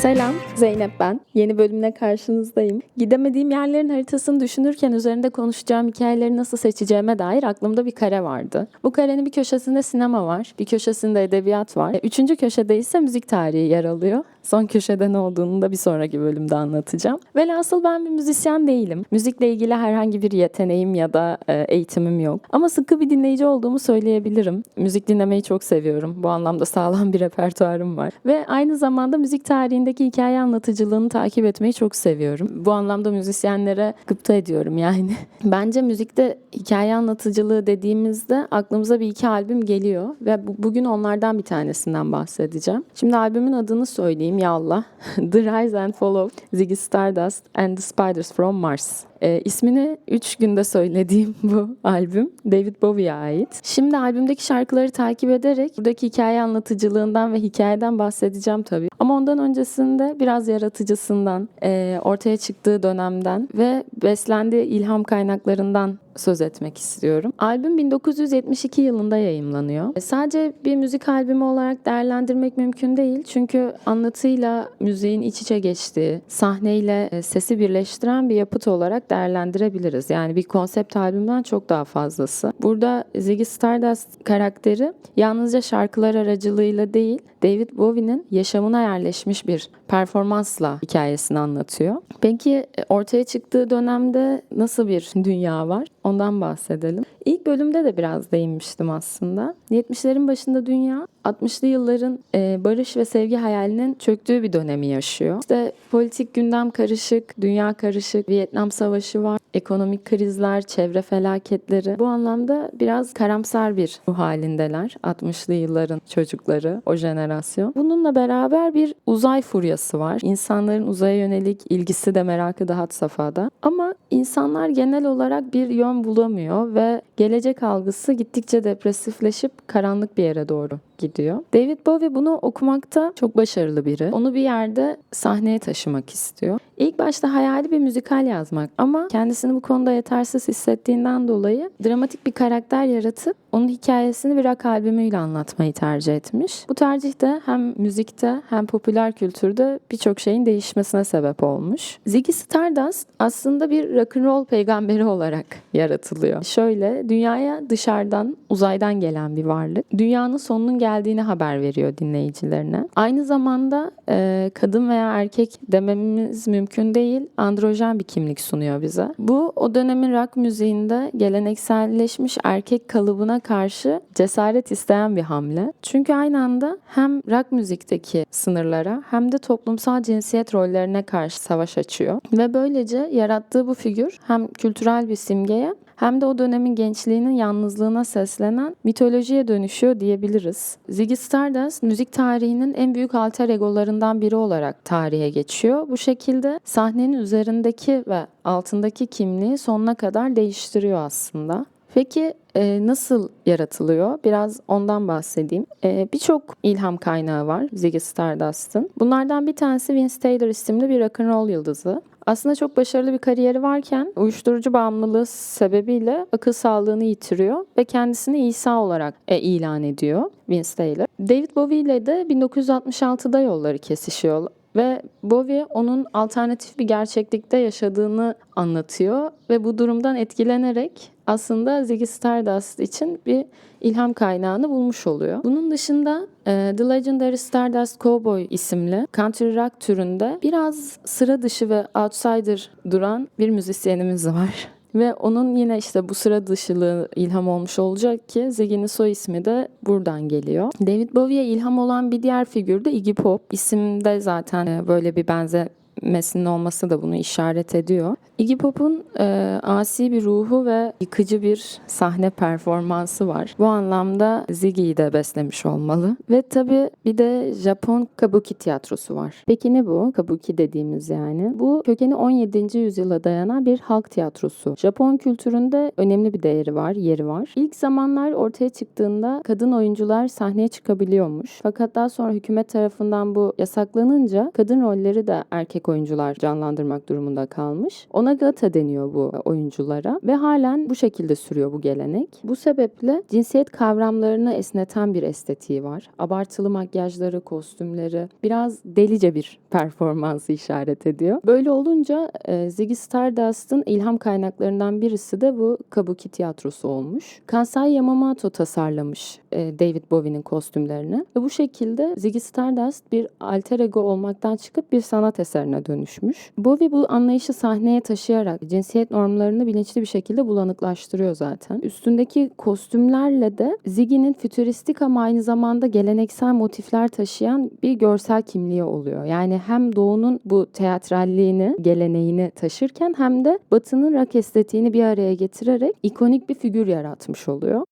Selam, Zeynep ben. Yeni bölümle karşınızdayım. Gidemediğim yerlerin haritasını düşünürken üzerinde konuşacağım hikayeleri nasıl seçeceğime dair aklımda bir kare vardı. Bu karenin bir köşesinde sinema var, bir köşesinde edebiyat var. E, Üçüncü köşede ise müzik tarihi yer alıyor. Son köşede ne olduğunu da bir sonraki bölümde anlatacağım. Velhasıl ben bir müzisyen değilim. Müzikle ilgili herhangi bir yeteneğim ya da e, eğitimim yok. Ama sıkı bir dinleyici olduğumu söyleyebilirim. Müzik dinlemeyi çok seviyorum. Bu anlamda sağlam bir repertuarım var. Ve aynı zamanda müzik tarihindeki hikaye anlatıcılığını takip etmeyi çok seviyorum. Bu anlamda müzisyenlere gıpta ediyorum yani. Bence müzikte hikaye anlatıcılığı dediğimizde aklımıza bir iki albüm geliyor ve bu- bugün onlardan bir tanesinden bahsedeceğim. Şimdi albümün adını söyleyeyim ya Allah. The Rise and Fall of Ziggy Stardust and the Spiders from Mars. E, ismini 3 günde söylediğim bu albüm David Bowie'ye ait. Şimdi albümdeki şarkıları takip ederek buradaki hikaye anlatıcılığından ve hikayeden bahsedeceğim tabii. Ama ondan öncesinde biraz yaratıcısından, e, ortaya çıktığı dönemden ve beslendiği ilham kaynaklarından söz etmek istiyorum. Albüm 1972 yılında yayımlanıyor. E, Sadece bir müzik albümü olarak değerlendirmek mümkün değil. Çünkü anlatıyla müziğin iç içe geçtiği, sahneyle e, sesi birleştiren bir yapıt olarak değerlendirebiliriz. Yani bir konsept albümden çok daha fazlası. Burada Ziggy Stardust karakteri yalnızca şarkılar aracılığıyla değil, David Bowie'nin yaşamına yerleşmiş bir performansla hikayesini anlatıyor. Peki e, ortaya çıktığı dönemde nasıl bir dünya var? Ondan bahsedelim. İlk bölümde de biraz değinmiştim aslında. 70'lerin başında dünya 60'lı yılların e, barış ve sevgi hayalinin çöktüğü bir dönemi yaşıyor. İşte politik gündem karışık, dünya karışık, Vietnam Savaşı var, ekonomik krizler, çevre felaketleri. Bu anlamda biraz karamsar bir ruh halindeler 60'lı yılların çocukları, o jenerasyon. Bununla beraber bir uzay furyası var. İnsanların uzaya yönelik ilgisi de merakı da had safhada. Ama insanlar genel olarak bir yön bulamıyor ve gelecek algısı gittikçe depresifleşip karanlık bir yere doğru gidiyor. David Bowie bunu okumakta çok başarılı biri. Onu bir yerde sahneye taşımak istiyor. İlk başta hayali bir müzikal yazmak ama kendisini bu konuda yetersiz hissettiğinden dolayı dramatik bir karakter yaratıp onun hikayesini bir rock albümüyle anlatmayı tercih etmiş. Bu tercih de hem müzikte hem popüler kültürde birçok şeyin değişmesine sebep olmuş. Ziggy Stardust aslında bir rock'n'roll peygamberi olarak yaratılıyor. Şöyle dünyaya dışarıdan, uzaydan gelen bir varlık. Dünyanın sonunun geldiğini haber veriyor dinleyicilerine. Aynı zamanda e, kadın veya erkek dememiz mümkün değil. Androjen bir kimlik sunuyor bize. Bu o dönemin rock müziğinde gelenekselleşmiş erkek kalıbına karşı cesaret isteyen bir hamle. Çünkü aynı anda hem rock müzikteki sınırlara hem de toplumsal cinsiyet rollerine karşı savaş açıyor. Ve böylece yarattığı bu figür hem kültürel bir simgeye hem de o dönemin gençliğinin yalnızlığına seslenen mitolojiye dönüşüyor diyebiliriz. Ziggy Stardust müzik tarihinin en büyük alter egolarından biri olarak tarihe geçiyor. Bu şekilde sahnenin üzerindeki ve altındaki kimliği sonuna kadar değiştiriyor aslında. Peki e, nasıl yaratılıyor? Biraz ondan bahsedeyim. E, Birçok ilham kaynağı var Ziggy Stardust'ın. Bunlardan bir tanesi Vince Taylor isimli bir rock'n'roll yıldızı. Aslında çok başarılı bir kariyeri varken uyuşturucu bağımlılığı sebebiyle akıl sağlığını yitiriyor ve kendisini İsa olarak e, ilan ediyor Vince Taylor. David Bowie ile de 1966'da yolları kesişiyor ve Bowie onun alternatif bir gerçeklikte yaşadığını anlatıyor ve bu durumdan etkilenerek aslında Ziggy Stardust için bir ilham kaynağını bulmuş oluyor. Bunun dışında e, The Legendary Stardust Cowboy isimli country rock türünde biraz sıra dışı ve outsider duran bir müzisyenimiz var. Ve onun yine işte bu sıra dışılığı ilham olmuş olacak ki Ziggy'nin soy ismi de buradan geliyor. David Bowie'ye ilham olan bir diğer figür de Iggy Pop. İsimde zaten e, böyle bir benzemesinin olması da bunu işaret ediyor. Iggy Pop'un e, asi bir ruhu ve yıkıcı bir sahne performansı var. Bu anlamda Ziggy'yi de beslemiş olmalı. Ve tabii bir de Japon kabuki tiyatrosu var. Peki ne bu? Kabuki dediğimiz yani. Bu kökeni 17. yüzyıla dayanan bir halk tiyatrosu. Japon kültüründe önemli bir değeri var, yeri var. İlk zamanlar ortaya çıktığında kadın oyuncular sahneye çıkabiliyormuş. Fakat daha sonra hükümet tarafından bu yasaklanınca kadın rolleri de erkek oyuncular canlandırmak durumunda kalmış. Onun Onagata deniyor bu oyunculara ve halen bu şekilde sürüyor bu gelenek. Bu sebeple cinsiyet kavramlarını esneten bir estetiği var. Abartılı makyajları, kostümleri biraz delice bir performansı işaret ediyor. Böyle olunca e, Ziggy Stardust'ın ilham kaynaklarından birisi de bu Kabuki tiyatrosu olmuş. Kansai Yamamoto tasarlamış e, David Bowie'nin kostümlerini. Ve bu şekilde Ziggy Stardust bir alter ego olmaktan çıkıp bir sanat eserine dönüşmüş. Bowie bu anlayışı sahneye taşıyarak cinsiyet normlarını bilinçli bir şekilde bulanıklaştırıyor zaten. Üstündeki kostümlerle de Ziggy'nin fütüristik ama aynı zamanda geleneksel motifler taşıyan bir görsel kimliği oluyor. Yani hem doğunun bu teatralliğini, geleneğini taşırken hem de batının rock estetiğini bir araya getirerek ikonik bir figür yaratmış oluyor.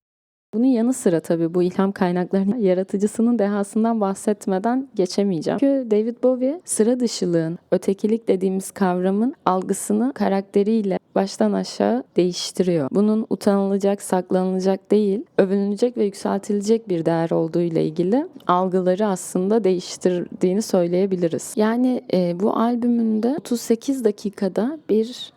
Bunun yanı sıra tabii bu ilham kaynaklarının yaratıcısının dehasından bahsetmeden geçemeyeceğim. Çünkü David Bowie sıra dışılığın, ötekilik dediğimiz kavramın algısını karakteriyle baştan aşağı değiştiriyor. Bunun utanılacak, saklanılacak değil, övünülecek ve yükseltilecek bir değer olduğu ile ilgili algıları aslında değiştirdiğini söyleyebiliriz. Yani e, bu albümünde 38 dakikada bir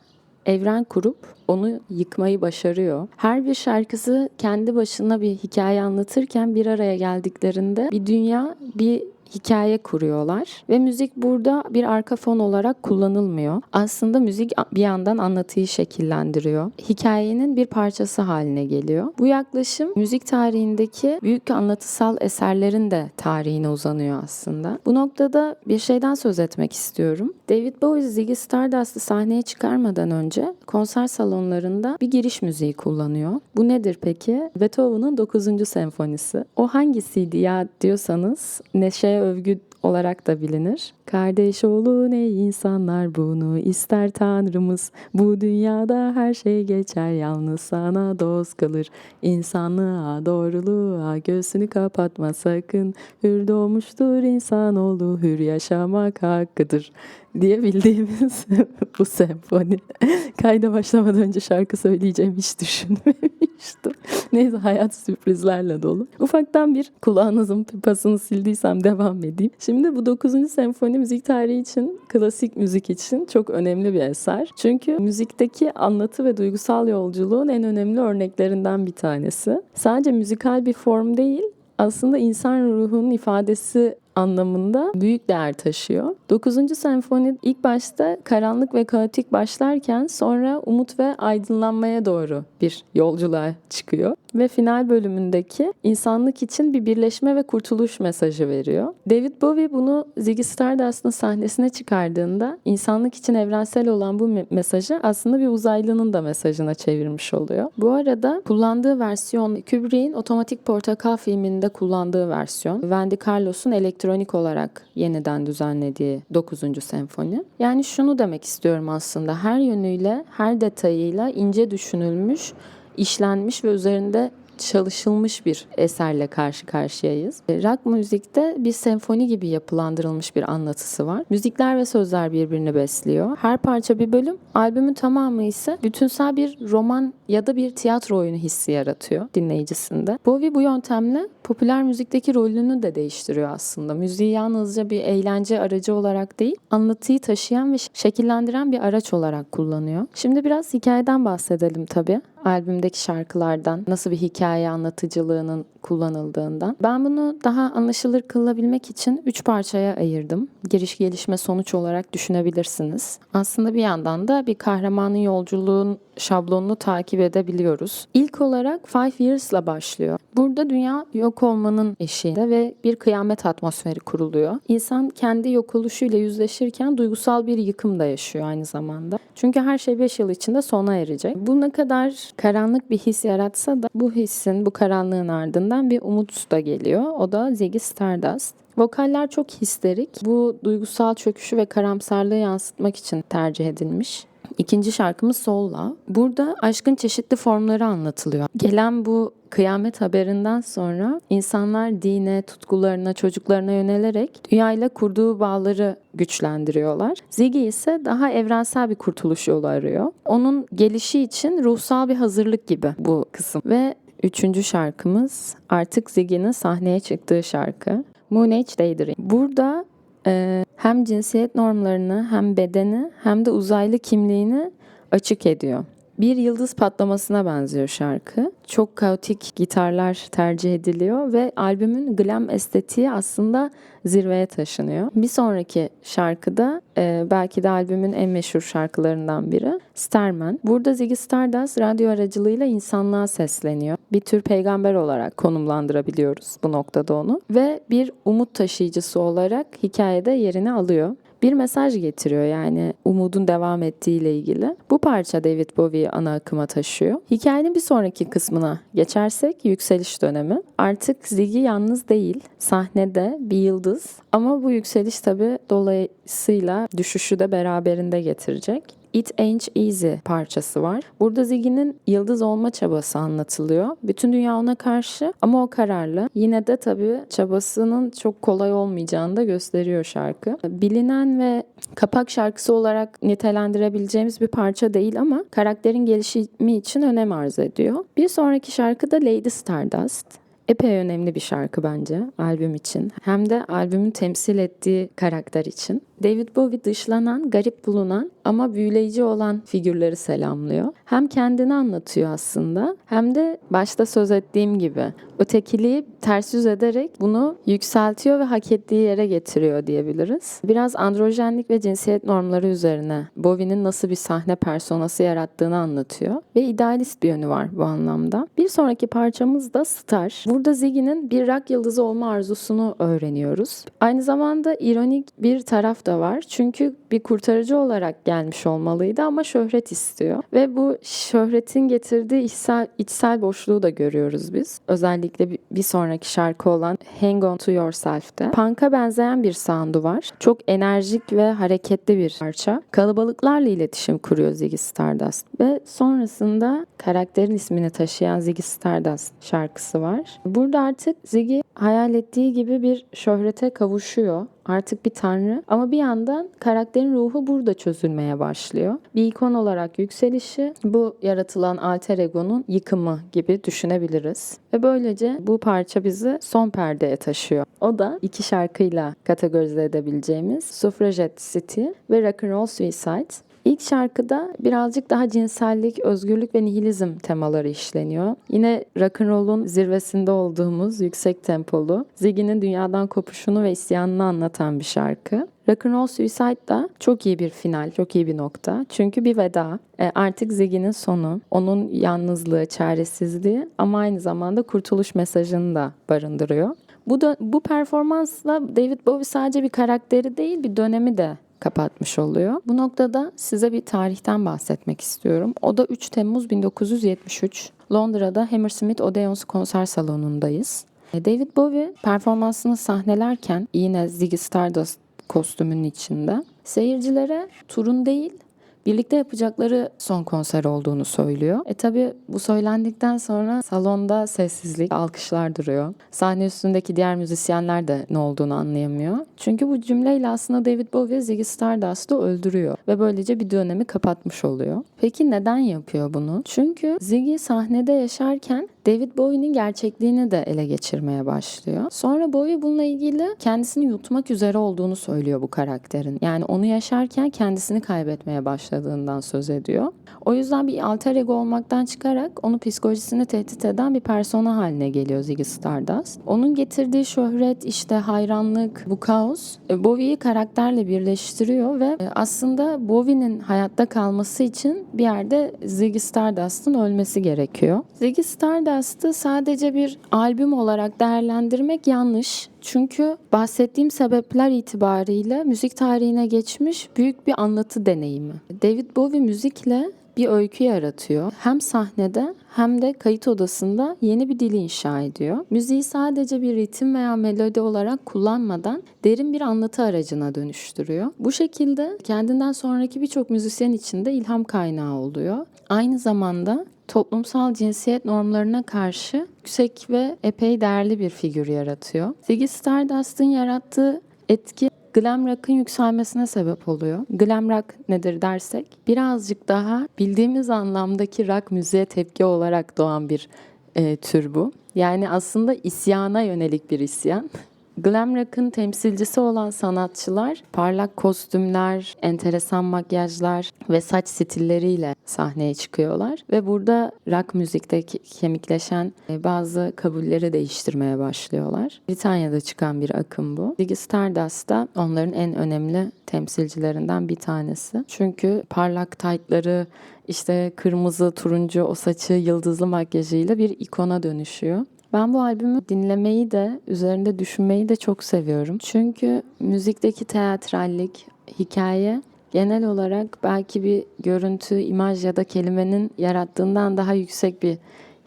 evren kurup onu yıkmayı başarıyor. Her bir şarkısı kendi başına bir hikaye anlatırken bir araya geldiklerinde bir dünya, bir hikaye kuruyorlar ve müzik burada bir arka fon olarak kullanılmıyor. Aslında müzik bir yandan anlatıyı şekillendiriyor. Hikayenin bir parçası haline geliyor. Bu yaklaşım müzik tarihindeki büyük anlatısal eserlerin de tarihine uzanıyor aslında. Bu noktada bir şeyden söz etmek istiyorum. David Bowie Ziggy Stardust'ı sahneye çıkarmadan önce konser salonlarında bir giriş müziği kullanıyor. Bu nedir peki? Beethoven'ın 9. senfonisi. O hangisiydi ya diyorsanız Neşe övgü olarak da bilinir. Kardeş olun ey insanlar bunu ister Tanrımız. Bu dünyada her şey geçer yalnız sana dost kalır. İnsanlığa doğruluğa göğsünü kapatma sakın. Hür doğmuştur insanoğlu hür yaşamak hakkıdır diye bildiğimiz bu senfoni. Kayda başlamadan önce şarkı söyleyeceğim hiç düşünmemiştim. Neyse hayat sürprizlerle dolu. Ufaktan bir kulağınızın pipasını sildiysem devam edeyim. Şimdi bu 9. senfoni müzik tarihi için, klasik müzik için çok önemli bir eser. Çünkü müzikteki anlatı ve duygusal yolculuğun en önemli örneklerinden bir tanesi. Sadece müzikal bir form değil, aslında insan ruhunun ifadesi anlamında büyük değer taşıyor. 9. senfoni ilk başta karanlık ve kaotik başlarken sonra umut ve aydınlanmaya doğru bir yolculuğa çıkıyor ve final bölümündeki insanlık için bir birleşme ve kurtuluş mesajı veriyor. David Bowie bunu Ziggy Stardust'ın sahnesine çıkardığında insanlık için evrensel olan bu mesajı aslında bir uzaylının da mesajına çevirmiş oluyor. Bu arada kullandığı versiyon Kubrick'in Otomatik Portakal filminde kullandığı versiyon. Wendy Carlos'un elektronik olarak yeniden düzenlediği 9. senfoni. Yani şunu demek istiyorum aslında her yönüyle, her detayıyla ince düşünülmüş işlenmiş ve üzerinde çalışılmış bir eserle karşı karşıyayız. E, rock müzikte bir senfoni gibi yapılandırılmış bir anlatısı var. Müzikler ve sözler birbirini besliyor. Her parça bir bölüm, albümün tamamı ise bütünsel bir roman ya da bir tiyatro oyunu hissi yaratıyor dinleyicisinde. Bowie bu yöntemle popüler müzikteki rolünü de değiştiriyor aslında. Müziği yalnızca bir eğlence aracı olarak değil, anlatıyı taşıyan ve şekillendiren bir araç olarak kullanıyor. Şimdi biraz hikayeden bahsedelim tabii. Albümdeki şarkılardan, nasıl bir hikaye anlatıcılığının kullanıldığından. Ben bunu daha anlaşılır kılabilmek için üç parçaya ayırdım. Giriş gelişme sonuç olarak düşünebilirsiniz. Aslında bir yandan da bir kahramanın yolculuğun şablonunu takip edebiliyoruz. İlk olarak Five Years'la başlıyor. Burada dünya yok olmanın eşiğinde ve bir kıyamet atmosferi kuruluyor. İnsan kendi yok oluşuyla yüzleşirken duygusal bir yıkım da yaşıyor aynı zamanda. Çünkü her şey 5 yıl içinde sona erecek. Bu ne kadar karanlık bir his yaratsa da bu hissin, bu karanlığın ardından bir umut da geliyor. O da Ziggy Stardust. Vokaller çok histerik. Bu duygusal çöküşü ve karamsarlığı yansıtmak için tercih edilmiş. İkinci şarkımız Soul'la. Burada aşkın çeşitli formları anlatılıyor. Gelen bu kıyamet haberinden sonra insanlar dine, tutkularına, çocuklarına yönelerek dünyayla kurduğu bağları güçlendiriyorlar. Ziggy ise daha evrensel bir kurtuluş yolu arıyor. Onun gelişi için ruhsal bir hazırlık gibi bu kısım. Ve üçüncü şarkımız artık Ziggy'nin sahneye çıktığı şarkı. Moon Age Daydream. Burada hem cinsiyet normlarını hem bedeni hem de uzaylı kimliğini açık ediyor. Bir yıldız patlamasına benziyor şarkı. Çok kaotik gitarlar tercih ediliyor ve albümün glam estetiği aslında zirveye taşınıyor. Bir sonraki şarkıda e, belki de albümün en meşhur şarkılarından biri Starman. Burada Ziggy Stardust radyo aracılığıyla insanlığa sesleniyor. Bir tür peygamber olarak konumlandırabiliyoruz bu noktada onu. Ve bir umut taşıyıcısı olarak hikayede yerini alıyor bir mesaj getiriyor yani umudun devam ettiğiyle ilgili. Bu parça David Bowie'yi ana akıma taşıyor. Hikayenin bir sonraki kısmına geçersek yükseliş dönemi. Artık Ziggy yalnız değil. Sahnede bir yıldız ama bu yükseliş tabii dolayısıyla düşüşü de beraberinde getirecek. It Ain't Easy parçası var. Burada Ziggy'nin yıldız olma çabası anlatılıyor. Bütün dünya ona karşı ama o kararlı. Yine de tabii çabasının çok kolay olmayacağını da gösteriyor şarkı. Bilinen ve kapak şarkısı olarak nitelendirebileceğimiz bir parça değil ama karakterin gelişimi için önem arz ediyor. Bir sonraki şarkı da Lady Stardust. Epey önemli bir şarkı bence albüm için. Hem de albümün temsil ettiği karakter için. David Bowie dışlanan, garip bulunan ama büyüleyici olan figürleri selamlıyor. Hem kendini anlatıyor aslında hem de başta söz ettiğim gibi ötekiliği ters yüz ederek bunu yükseltiyor ve hak ettiği yere getiriyor diyebiliriz. Biraz androjenlik ve cinsiyet normları üzerine Bowie'nin nasıl bir sahne personası yarattığını anlatıyor ve idealist bir yönü var bu anlamda. Bir sonraki parçamız da Star. Burada Ziggy'nin bir rock yıldızı olma arzusunu öğreniyoruz. Aynı zamanda ironik bir taraf da var. Çünkü bir kurtarıcı olarak gelmiş olmalıydı ama şöhret istiyor. Ve bu şöhretin getirdiği içsel, içsel boşluğu da görüyoruz biz. Özellikle bir sonraki şarkı olan Hang On To Yourself'te. Punk'a benzeyen bir sound'u var. Çok enerjik ve hareketli bir parça. Kalabalıklarla iletişim kuruyor Ziggy Stardust. Ve sonrasında karakterin ismini taşıyan Ziggy Stardust şarkısı var. Burada artık Ziggy hayal ettiği gibi bir şöhrete kavuşuyor artık bir tanrı ama bir yandan karakterin ruhu burada çözülmeye başlıyor. Bir ikon olarak yükselişi bu yaratılan alter egonun yıkımı gibi düşünebiliriz. Ve böylece bu parça bizi son perdeye taşıyor. O da iki şarkıyla kategorize edebileceğimiz Suffragette City ve Rock'n'Roll Suicide. İlk şarkıda birazcık daha cinsellik, özgürlük ve nihilizm temaları işleniyor. Yine rock'n'roll'un zirvesinde olduğumuz yüksek tempolu, Ziggy'nin dünyadan kopuşunu ve isyanını anlatan bir şarkı. Rock'n'Roll Suicide da çok iyi bir final, çok iyi bir nokta. Çünkü bir veda. E, artık Ziggy'nin sonu, onun yalnızlığı, çaresizliği ama aynı zamanda kurtuluş mesajını da barındırıyor. Bu, da, bu performansla David Bowie sadece bir karakteri değil bir dönemi de kapatmış oluyor. Bu noktada size bir tarihten bahsetmek istiyorum. O da 3 Temmuz 1973. Londra'da Hammersmith Odeons konser salonundayız. David Bowie performansını sahnelerken yine Ziggy Stardust kostümünün içinde seyircilere turun değil birlikte yapacakları son konser olduğunu söylüyor. E tabi bu söylendikten sonra salonda sessizlik, alkışlar duruyor. Sahne üstündeki diğer müzisyenler de ne olduğunu anlayamıyor. Çünkü bu cümleyle aslında David Bowie Ziggy Stardust'ı öldürüyor ve böylece bir dönemi kapatmış oluyor. Peki neden yapıyor bunu? Çünkü Ziggy sahnede yaşarken David Bowie'nin gerçekliğini de ele geçirmeye başlıyor. Sonra Bowie bununla ilgili kendisini yutmak üzere olduğunu söylüyor bu karakterin. Yani onu yaşarken kendisini kaybetmeye başladığından söz ediyor. O yüzden bir alter ego olmaktan çıkarak onu psikolojisini tehdit eden bir persona haline geliyor Ziggy Stardust. Onun getirdiği şöhret, işte hayranlık, bu kaos e, Bowie'yi karakterle birleştiriyor ve e, aslında Bowie'nin hayatta kalması için bir yerde Ziggy Stardust'ın ölmesi gerekiyor. Ziggy Stardust'ı sadece bir albüm olarak değerlendirmek yanlış. Çünkü bahsettiğim sebepler itibariyle müzik tarihine geçmiş büyük bir anlatı deneyimi. David Bowie müzikle bir öykü yaratıyor. Hem sahnede hem de kayıt odasında yeni bir dil inşa ediyor. Müziği sadece bir ritim veya melodi olarak kullanmadan derin bir anlatı aracına dönüştürüyor. Bu şekilde kendinden sonraki birçok müzisyen için de ilham kaynağı oluyor. Aynı zamanda toplumsal cinsiyet normlarına karşı yüksek ve epey değerli bir figür yaratıyor. Ziggy Stardust'ın yarattığı etki glam rock'ın yükselmesine sebep oluyor. Glam rock nedir dersek birazcık daha bildiğimiz anlamdaki rock müziğe tepki olarak doğan bir e, tür bu. Yani aslında isyana yönelik bir isyan. Glam rock'ın temsilcisi olan sanatçılar parlak kostümler, enteresan makyajlar ve saç stilleriyle sahneye çıkıyorlar ve burada rock müzikte ke- kemikleşen e, bazı kabulleri değiştirmeye başlıyorlar. Britanya'da çıkan bir akım bu. Ziggy Stardust da onların en önemli temsilcilerinden bir tanesi. Çünkü parlak taytları, işte kırmızı, turuncu o saçı yıldızlı makyajıyla bir ikona dönüşüyor. Ben bu albümü dinlemeyi de, üzerinde düşünmeyi de çok seviyorum. Çünkü müzikteki teatrallik, hikaye genel olarak belki bir görüntü, imaj ya da kelimenin yarattığından daha yüksek bir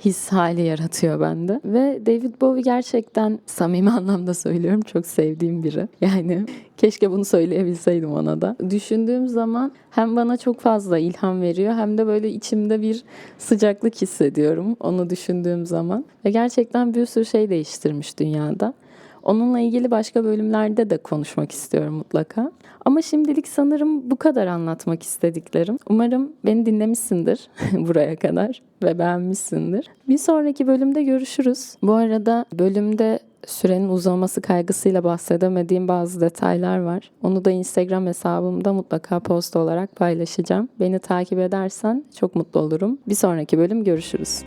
his hali yaratıyor bende. Ve David Bowie gerçekten samimi anlamda söylüyorum çok sevdiğim biri. Yani keşke bunu söyleyebilseydim ona da. Düşündüğüm zaman hem bana çok fazla ilham veriyor hem de böyle içimde bir sıcaklık hissediyorum onu düşündüğüm zaman. Ve gerçekten bir sürü şey değiştirmiş dünyada. Onunla ilgili başka bölümlerde de konuşmak istiyorum mutlaka. Ama şimdilik sanırım bu kadar anlatmak istediklerim. Umarım beni dinlemişsindir buraya kadar ve beğenmişsindir. Bir sonraki bölümde görüşürüz. Bu arada bölümde sürenin uzaması kaygısıyla bahsedemediğim bazı detaylar var. Onu da Instagram hesabımda mutlaka post olarak paylaşacağım. Beni takip edersen çok mutlu olurum. Bir sonraki bölüm görüşürüz.